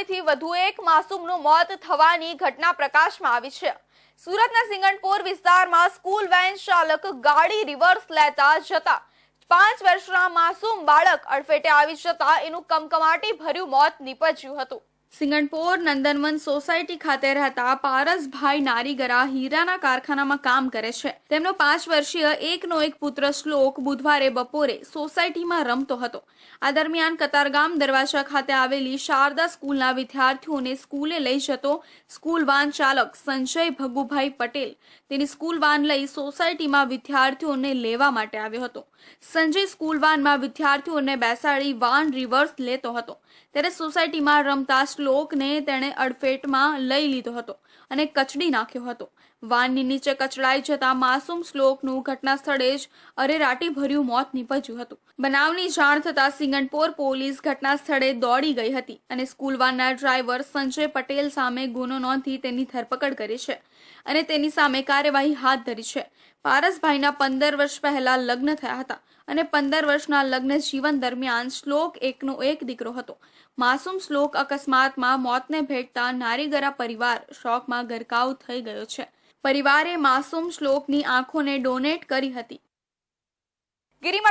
ફરીથી વધુ એક માસૂમનું મોત થવાની ઘટના પ્રકાશમાં આવી છે. સુરતના સિંગણપોર વિસ્તારમાં સ્કૂલ વેન ચાલક ગાડી રિવર્સ લેતા જતા પાંચ વર્ષના માસૂમ બાળક અડફેટે આવી જતા એનું કમકમાટી ભર્યું મોત નીપજ્યું હતું. સિંગણપોર નંદનવન સોસાયટી ખાતે રહેતા પારસભાઈ નારીગરા હીરાના કારખાનામાં કામ કરે છે. તેમનો પાંચ વર્ષીય એકનો એક પુત્ર શ્લોક બુધવારે બપોરે સોસાયટીમાં રમતો હતો. આ દરમિયાન કતારગામ દરવાજા ખાતે આવેલી શારદા સ્કૂલના વિદ્યાર્થીઓને સ્કૂલે લઈ જતો સ્કૂલ વાન ચાલક સંજય ભગુભાઈ પટેલ તેની સ્કૂલ વાન લઈ સોસાયટીમાં વિદ્યાર્થીઓને લેવા માટે આવ્યો હતો. સંજય સ્કૂલ વાનમાં વિદ્યાર્થીઓને બેસાડી વાન રિવર્સ લેતો હતો. ત્યારે સોસાયટીમાં રમતા શ્લોકને તેણે અડફેટમાં લઈ લીધો હતો અને કચડી નાખ્યો હતો. વાનની નીચે કચડાઈ જતા માસૂમ શ્લોકનું ઘટના સ્થળે જ અરેરાટી ભર્યું મોત નીપજ્યું હતું. બનાવની જાણ થતાં સિંગણપોર પોલીસ ઘટના સ્થળે દોડી ગઈ હતી અને સ્કૂલ વાનના ડ્રાઈવર સંજય પટેલ સામે ગુનો નોંધી તેની ધરપકડ કરી છે અને તેની સામે કાર્યવાહી હાથ ધરી છે. પારસભાઈના પંદર વર્ષ પહેલા લગ્ન થયા હતા અને પંદર વર્ષના લગ્ન જીવન દરમિયાન શ્લોક એકનો એક દીકરો હતો. માસૂમ શ્લોક અકસ્માતમાં મોતને ભેટતા નારીગરા પરિવાર શોકમાં ગરકાવ થઈ ગયો છે. પરિવારે માસૂમ શ્લોકની આંખોને ડોનેટ કરી હતી. ગિરિમાતા